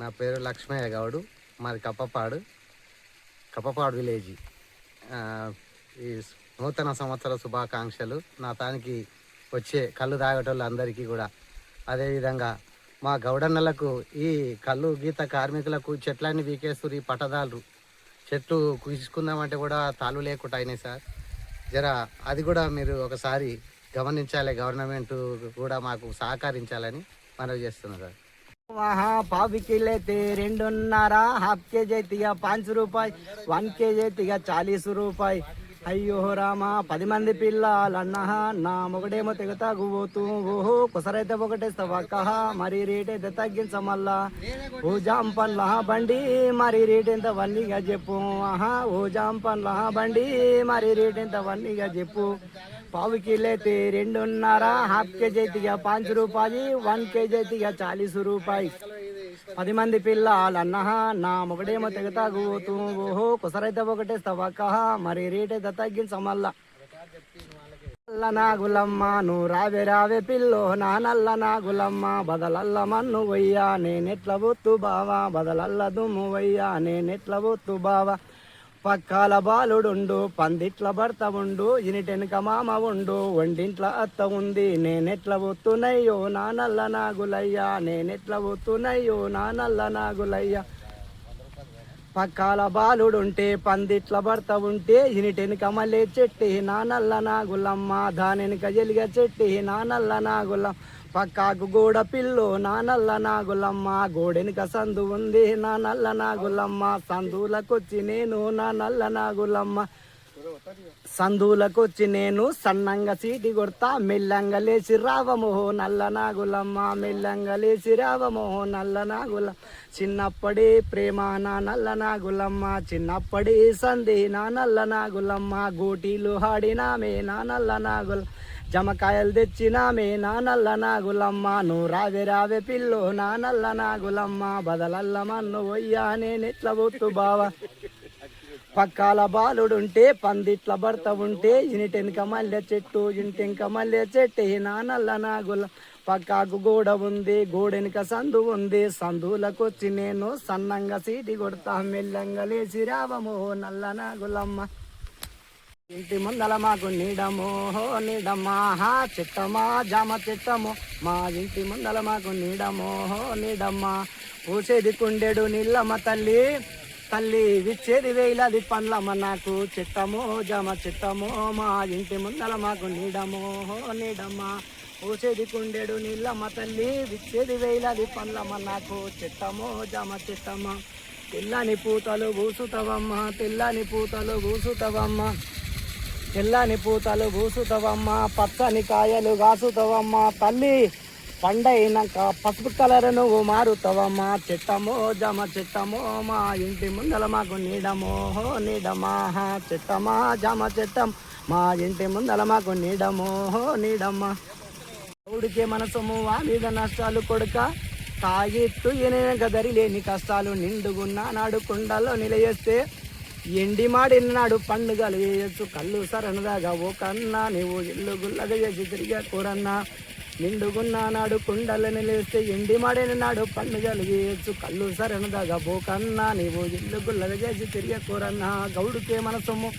నా పేరు లక్ష్మయ్య గౌడు మాది కప్పపాడు కప్పపాడు విలేజ్. ఈ నూతన సంవత్సర శుభాకాంక్షలు. నా తానికి వచ్చే కళ్ళు తాగేటోళ్ళందరికీ కూడా. అదేవిధంగా మా గౌడన్నలకు ఈ కళ్ళు గీత కార్మికులకు చెట్లన్నీ వీకేస్తురు ఈ పట్టదాలు చెట్లు కుసుకుందామంటే కూడా తాళ్ళు లేకుండా అయినాయి సార్. జర అది కూడా మీరు ఒకసారి గమనించాలి. గవర్నమెంట్ కూడా మాకు సహకరించాలని మనవి చేస్తున్నారు సార్. పావు కిలో రెండున్నర హాఫ్ కేజీ అయితే పాంచ్ రూపాయి వన్ కేజీ అయితే చాలీస్ రూపాయి. అయ్యో రామా పది మంది పిల్లలు అన్నహా నా మొగడేమో తెగతాగు పోతూ ఓహో కుసరైతే ఒకటేస్తావా కహ మరి రేట్ అయితే తగ్గించమల్లా ఓ జాం పండ్ల బండి మరి రేట్ ఎంత వన్నీగా చెప్పు. ఆహా ఓ జాం పండ్ల బండి మరి రేట్ ఎంత వన్నీగా చెప్పు. పావు కిలో అయితే రెండున్నర హాఫ్ కేజీ అయితే పాంచ్ రూపాయి వన్ కేజీ అయితే చాలీస్ రూపాయి. పది మంది పిల్లలన్న నా మొగడేమో తెగ ఓహో కుసరైతే ఒకటే కహ మరి రేట్ అయితే తగ్గించమల్లా నాగులమ్మ నువ్వు రావే రావే పిల్లో నా నల్ల నాగులమ్మ బదలల్ల మన్ను వయ్యా నేనెట్ల బొత్తు బావా బదలల్ల దుమ్ము వయ్యా నేనెట్ల బొత్తు బావా. పక్కాల బాలుడుండు పందిట్ల భర్త ఉండు ఇనిటెనక మామ ఉండు వండింట్ల అత్త ఉంది. నేనెట్ల ఒత్తునయ్యో నా నల్ల నాగులయ్యా నేనెట్ల ఒత్తునయ్యో నా నల్ల నాగులయ్యా. పక్కాల బాలుడుంటే పందిట్ల భర్త ఉంటే ఇనిటెనక మళ్ళీ చెట్టి నా నల్ల నాగులమ్మ. దానెనక ఎలిగ చెట్టి నా నల్ల నాగులమ్మ. పక్కాకు గోడ పిల్లు నా నల్ల నాగులమ్మ. గోడెనక సందు ఉంది నా నల్ల నాగులమ్మ. సందులకొచ్చి నేను నా నల్ల నాగులమ్మ. సందులకొచ్చి నేను సన్నంగా సీటి కొడతా. మెల్లంగా లేచి రావమోహో నల్ల నాగులమ్మ. మెల్లంగా లేచి రావమోహో నల్ల నాగుల చిన్నప్పటి ప్రేమ నా నల్ల నాగులమ్మ. చిన్నప్పటి సంధి నా నల్ల నాగులమ్మ. గోటీలు ఆడినామే నా నల్ల నాగుల జమకాయలు తెచ్చినామే నా నల్ల నాగులమ్మ. నువ్వు రావే రావే పిల్లు నా నల్ల నాగులమ్మ. బదలల్ల మన్ను నేను నేనెట్ల బొత్తు బావా? పక్కాల బాలుడుంటే పందిట్ల భర్త ఉంటే ఇనిటెనక మల్లె చెట్టు ఇంటెనక మల్లె చెట్టు నా నల్ల నాగుల. పక్కాకు గోడ ఉంది గోడెనక సందు ఉంది. సందులకొచ్చి నేను సన్నంగా సీటి కొడతా మెల్లంగా లేచి రావమో నల్ల నాగులమ్మ. ఇంటి ముందల మాకు నీడమో హో నీడమ్మా హా జామ చిత్తము. మా ఇంటి ముందల మాకు నీడము హో నీడమ్మా. పూసేది కుండెడు నీళ్ళమ్మ తల్లి తల్లి విచ్చేది వేలాది పండ్లమ్మ నాకు చిత్తము జామ చిత్తము. మా ఇంటి ముందల మాకు నీడము హో నీడమ్మా. పూసేది కుండెడు నీళ్ళమ్మ తల్లి విచ్చేది వేలాది పండ్లమ్మ నాకు చిత్తము జామ చిత్తమ్మ తెల్లని పూతలు పూసుతవమ్మ తెల్లని పూతలు పూసుతవమ్మ. తెల్లని పూతలు పూసుతావమ్మ పచ్చని కాయలు కాసుతావమ్మ తల్లి పండైనాక పసుపు కలర్ నువ్వు మారుతావమ్మ. చిట్టమో జమ చిట్టమో మా ఇంటి ముందల మాకు నీడమో నీడమా. చిట్టమా జమ చిట్టం మా ఇంటి ముందల మాకు నీడమో నీడమ్మ నీడమ్మా. దేవుడికే మనసము మీద నష్టాలు కొడుక. తాగిట్టు ఎనక దరి లేని కష్టాలు నిండుగున్నా నాడు కుండల్లో నిలయేస్తే ఎండి మాడిన్నాడు పండుగలు వేయచ్చు కళ్ళు సరనదాగా ఓ కన్నా నీవు ఇల్లు గుల్లగా చేసి తిరిగా కూరన్నా నిండుగున్న కుండలని లేస్తే ఎండి మాడిన నాడు పండుగలు వేయచ్చు కళ్ళు సరనదాగా ఓ కన్నా నీవు ఇల్లు గుల్లగా చేసి తిరిగా కూరన్నా గౌడుకే సొమ్ము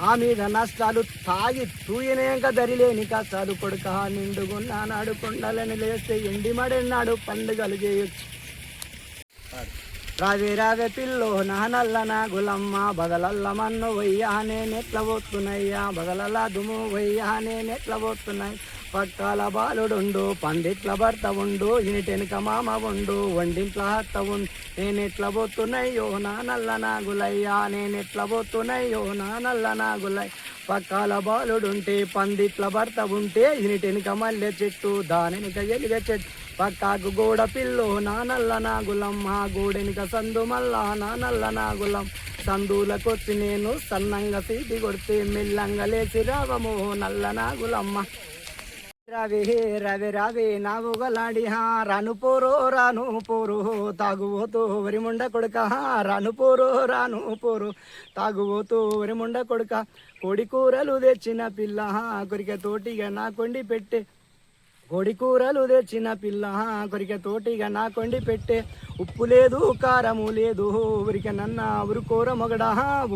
ఆ మీద నష్టాలు తాగి తూయనేక దరిలేని కష్టాలు కొడుక నిండుగున్న నాడు కొండలని లేస్తే ఎండి నాడు పండుగలు చేయొచ్చు రావే రావే పిల్లో నా నల్ల నా గులమ్మ బదలల్ల మన్ను వయ్యా నేనెట్ల పోతున్నాయ్యా? బదలల్ల దుము వయ్యా నేనెట్ల పోతున్నాయి? పక్కాల బాలుడుండు పందిట్ల భర్త ఉండు ఇనిటెనక మామ ఉండు వండింట్ల హత్త ఉండు. నేనెట్ల పోతున్నాయో నా నల్ల నాగులయ్యా నేనెట్ల పోతున్నాయో నా నల్ల నాగులయ్య. పక్కాల బాలుడుంటే పందిట్ల భర్త ఉంటే ఇనిటెనక మల్లె చెట్టు దానినిక ఎలిగ చెట్టు. పక్కాకు గోడ పిల్లు నా నల్ల నాగులమ్మ గోడెనిక సందు మల్లా నా నల్ల నాగులం. సందులకొచ్చి నేను సన్నంగా సీటి కొడితే మెల్లంగా లేచి రావము నల్ల నాగులమ్మ. రవి రవి రవి నావుగలాడి హా రాను పోరో రాను పోరు తాగుబోతూ వరి ముండ కొడుక రాను పోరో రాను పోరు తాగుబోతూ వరి ముండ కొడుక కోడి కూరలు తెచ్చిన పిల్ల కొరిక తోటిగా నా కొండి పెట్టే కోడి కూరలు తెచ్చిన పిల్ల కొరిక తోటిగా నా కొండి పెట్టే. ఉప్పు లేదు కారము లేదు ఊరిక నన్న ఉరుకోర మొగడ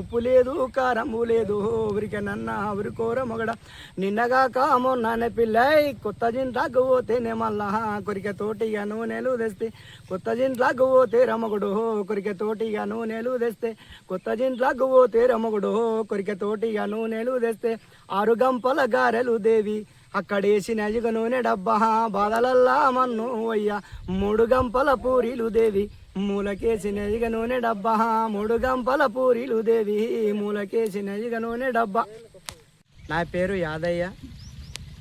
ఉప్పు లేదు కారము లేదు ఊరిక నన్న ఉరుకోర మొగడ. నిన్నగా మొన్న పిల్ల కొత్త జింట్లకు పోతేనే మళ్ళా కొరిక తోటిగా నూనెలు తెస్తే. కొత్త జింట్లకు పోతే రమగుడు కొరిక తోటిగా నూనెలు తెస్తే. కొత్త జింట్లకు పోతే రమగుడు కొరిక తోటిగా నూనెలు తెస్తే. ఆరు గంపల గారెలు దేవి అక్కడేసిన ఇక నూనె డబ్బా. బాధలల్లా మన్ను అయ్యా మూడు గంపల పూరీలు దేవి. మూలకేసిన నూనె డబ్బా. మూడు గంపల పూరీలు దేవి. మూలకేసిన నూనె డబ్బా. నా పేరు యాదయ్య.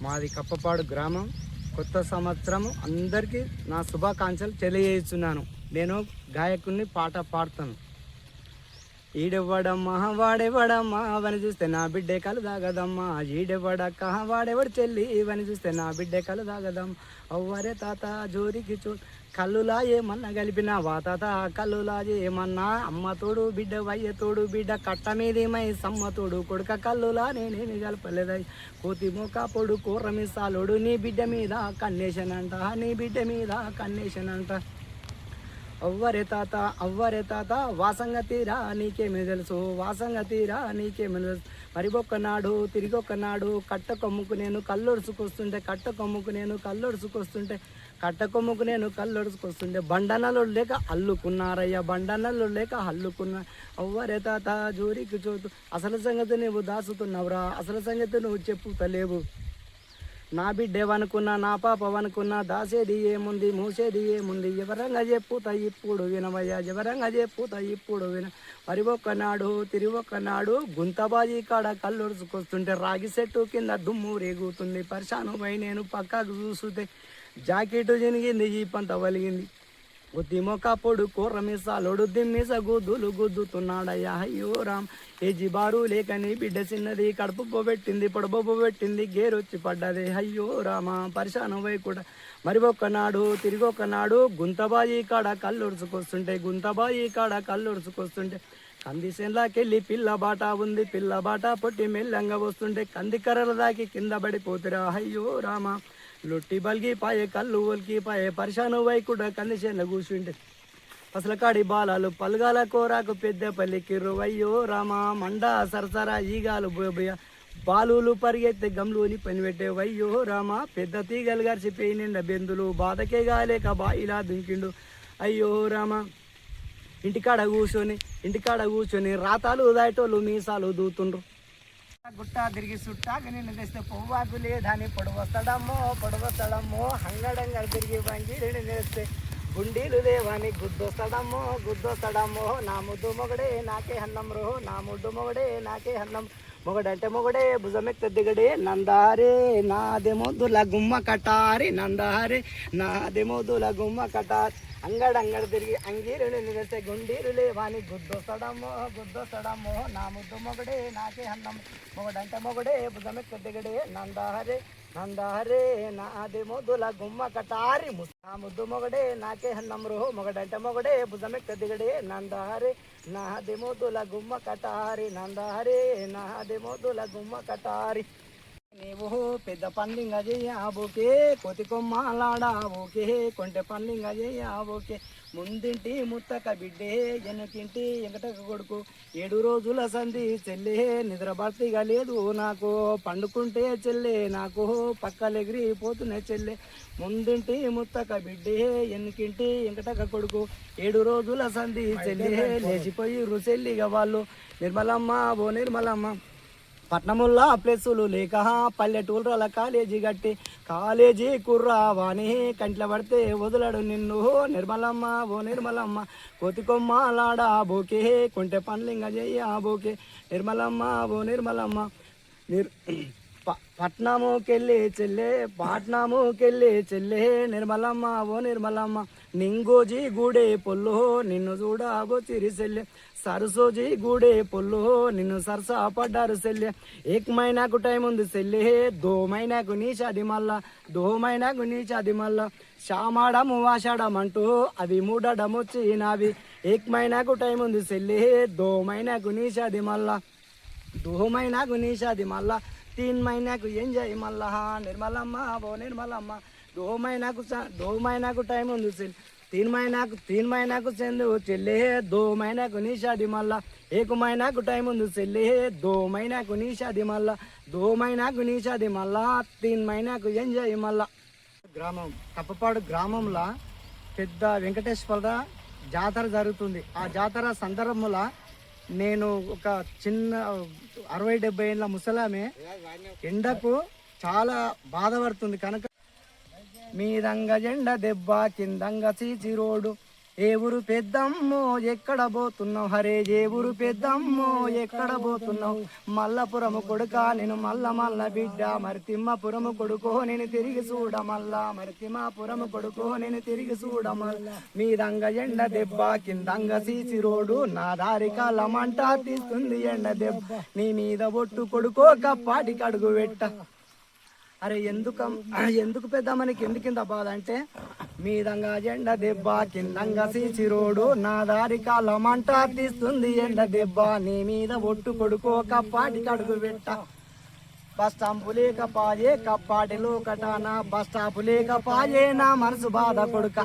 మాది కప్పపాడు గ్రామం. కొత్త సంవత్సరం అందరికీ నా శుభాకాంక్షలు తెలియజేస్తున్నాను. నేను గాయకుడిని పాట పాడతాను. ఈడెవ్వడమ్మా వాడెవ్వడమ్మా అవని చూస్తే నా బిడ్డే కలు దాగదమ్మా. ఈడెవ్వడక్క వాడెవడు చెల్లి ఇవని చూస్తే నా బిడ్డే కలు దాగదమ్మా. అవ్వరే తాత జోరికి చూ కల్లులా ఏమన్నా కలిపిన వా తాత కల్లులా ఏమన్నా. అమ్మ తోడు బిడ్డ వయ్య తోడు బిడ్డ కట్ట మీది సమ్మ తోడు కొడుక కల్లులా నేనేమి కలపలేదయ్య కోతి మోక పొడు కూర మిసాలోడు నీ బిడ్డ మీద కన్నేషనంట నీ బిడ్డ మీద కన్నేషనంట అవ్వరే తాత అవ్వరే తాత వాసంగ తీరా నీకేమి తెలుసు వాసంగ తీరా నీకేమి తెలుసు. మరికొక్కనాడు తిరిగొక్కనాడు కట్ట కొమ్ముకు నేను కల్లొడుచుకొస్తుంటే కట్ట కొమ్ముకు నేను కల్లొడుచుకొస్తుంటే కట్ట కొమ్ముకు నేను కల్లొడుచుకొస్తుంటే బండనలు లేక అల్లుకున్నారయ్యా బండనలు లేక అల్లుకున్నా. అవ్వరే తాత జోరికి చూతు అసలు సంగతి నువ్వు దాచుతున్నావురా అసలు సంగతి నువ్వు చెప్పుతలేవు. నా బిడ్డేవనుకున్నా నా పాపవనుకున్నా దాసేది ఏముంది మూసేది ఏముంది ఎవరంగా చెప్పుతా ఇప్పుడు వినవయ్యా ఎవరంగా చెప్పుతా ఇప్పుడు విన. మరి ఒక్కనాడు తిరిగి ఒక్కనాడు గుంతబాజీ కాడ కళ్ళొడుచుకొస్తుంటే రాగి చెట్టు కింద దుమ్ము రేగుతుంది. పరిశానమై నేను పక్కకు చూస్తుంటే జాకెట్ జరిగింది ఈ పంత వలిగింది. ఉత్తి మొక్క పొడు కూర మీసాలోడు దిమ్మిస గుద్దులు గుద్దుతున్నాడయ్యా. అయ్యో రామ్ ఏజీ బారు లేకని బిడ్డ చిన్నది కడుపు పోబెట్టింది పొడబొబ్బు పెట్టింది గేరొచ్చి పడ్డది. అయ్యో రామ పరిశానం కూడా మరి ఒక్కనాడు తిరిగి ఒక్కనాడు గుంతబాయి కాడ కళ్ళొడుచుకొస్తుంటే గుంతబాయి కాడ కళ్ళొడుచుకొస్తుంటే కంది సెన్లాకెళ్ళి పిల్ల బాట ఉంది పిల్ల బాట పొట్టి మెల్లంగా వస్తుంటే కంది కర్రల దాకి కింద పడిపోతురా. అయ్యో రామ లొట్టి బల్గి పాయే కళ్ళు ఒలికి పాయే పరిశాను వైకుడ కందిసేన కూర్చుంటే అసలు కాడి బాలాలు పల్గాల కోరాకు పెద్ద పల్లికి అయ్యో రామ మండ సరసర ఈగాలు బోబోయ బాలులు పరిగెత్తే గమ్లోని పని పెట్టే వయ్యో రామ పెద్ద తీగలు గరిచి పెయి నిండా బెందులు బాధకే గాలేక బాయిలా దుంకిండు. అయ్యో రామ ఇంటికాడ కూర్చొని ఇంటికాడ కూర్చొని రాతాలు దాటోళ్ళు మీసాలు దూతుండ్రు. గుట్ట తిరిగి చుట్టాక నిన్ను తెస్తే పువ్వాకు లేదని పొడవస్తాడమ్మో పొడవస్తాడమ్మో హంగడంగా తిరిగి వంగిడిని నేస్తే గుండీలు లేవని గుద్దొస్తాడమ్మో గుద్దొస్తాడమ్మో నా ముద్దు మొగడే నాకే అన్నం రో నా ముద్దు మొగడే నాకే అన్నం మొగడంటే మొగడే భుజమెక్క దిగడే. నందారే నాదేమో దుల గుమ్మ కటారే. నందారే నాదేమో దుల గుమ్మ కటారి. అంగడ తిరిగి అంగీరులు నిలిసే గుండీరులే వాని గుద్దొస్తాడమ్మో గుద్దొస్తాడమ్మో నా ముద్దు మొగడే నాకే అన్నం. మొగడంటే మొగడే భుజమెక్క దిగడే. నందారే నందారే నాది మొద్దుల గుమ్మ కటారి ము- నా ముద్దు మొగడే నాకే అన్నం రో మొగడంటే మొగడే భుజమెక్క దిగడే నందహరే నాది మొద్దుల గుమ్మ కటారి నందారే నాది మొద్దుల గుమ్మ కటారి నీవు పెద్ద పండింగ చెయ్యబోకే కోతి కొమ్మలాడాబోకే కొంటె పండింగ చెయ్యబోకే ముందింటి ముత్తక బిడ్డే వెనకింటి ఎంకటక కొడుకు. ఏడు రోజుల సంధి చెల్లే నిద్ర భర్తీగా లేదు నాకు. పండుకుంటే చెల్లే నాకు పక్కలెగిరి పోతున్న చెల్లె. ముందింటి ముత్తక బిడ్డే ఎన్నికింటి ఎంకటక కొడుకు. ఏడు రోజుల సంధి చెల్లే లేచిపోయి రుచెల్లిగా వాళ్ళు. నిర్మలమ్మ ఓ నిర్మలమ్మ. పట్నముల్లా ప్లేసులు లేక పల్లెటూళ్ళ కాలేజీ గట్టి కాలేజీ కుర్రావాని కంట్ల పడితే వదలడు నిన్ను. నిర్మలమ్మ ఓ నిర్మలమ్మ కోతి లాడా బోకే కొంటె పండ్లింగ చెయ్య బోకే. నిర్మలమ్మ ఓ నిర్మలమ్మ నిర్ పట్నముకెళ్ళి చెల్లే పట్నముకెళ్ళి చెల్లే నిర్మలమ్మ ఓ నిర్మలమ్మ నింగోజీ గూడే పొల్లో నిన్ను చూడాగో చిరిసెల్లే. సరసోజీ గూడే పొల్లో నిన్ను సరసా పడ్డారు సెల్లె. ఏక్ మైనాకు టైం ఉంది సెల్లే దో మైనాకు నీ చది మళ్ళా దో మైనాకు నీ చది మళ్ళా షామాడము వాషాడమంటూ అవి మూడడం వచ్చినవి ఏక్ మైనాకు టైం ఉంది సెల్లే దో మైనాకు నీ చది మళ్ళా దోహమైనా గునీషాది మళ్ళా तीन महीना को ఎంజాయ్ మల్లా నిర్మలమ్మ ఓ నిర్మలమ్మ दो महीना को सा- दो महीना को टाइम ఉంది చెల్లి तीन महीना को तीन महीना को చెందు చెల్లి दो महीना को నీ షాది మళ్ళా एक महीना को टाइम ఉంది చెల్లి दो महीना को నీ షాది మళ్ళా दो महीना को నీ షాది మళ్ళా तीन महीना को ఎంజాయ్ మళ్ళా గ్రామం కప్పపాడు గ్రామంలో పెద్ద వెంకటేశ్వర జాతర జరుగుతుంది ఆ జాతర సందర్భంలో నేను ఒక చిన్న అరవై డెబ్బై ఏళ్ళ ముసలామే. ఎండకు చాలా బాధపడుతుంది. కనుక మీదంగా జెండ దెబ్బ కిందంగ చీచి రోడ్డు. ఏ ఊరు పెద్దమ్మో ఎక్కడ పోతున్నావు? హరే ఏ ఊరు పెద్దమ్మో ఎక్కడ పోతున్నావు? మల్లపురము కొడుక నేను మల్ల మల్ల బిడ్డ. మరి తిమ్మపురము కొడుకో నేను తిరిగి చూడ మల్ల. మరి తిమ్మాపురము కొడుకో నేను తిరిగి చూడ మల్ల. మీదంగ ఎండ దెబ్బ కిందంగ సీసి రోడ్డు. నా దారి కాలమంట తీస్తుంది ఎండ దెబ్బ. నీ మీద ఒట్టు కొడుకో కప్పాటి కడుగు పెట్ట. అరే ఎందుకు? ఎందుకు పెద్దామనికి మనకి? ఎందుకు బాధ అంటే మీదంగా ఎండ దెబ్బ కిందంగా సీసి రోడ్డు నా దారి కాలమంట తీస్తుంది ఎండ దెబ్బ. నీ మీద ఒట్టు కొడుకో పాటి కడుగు పెట్ట. బస్ స్టాంపు లేకపాయే కప్పాటిలో కటానా బస్ స్టాప్ లేకపాయే నా మనసు బాధ కొడుక.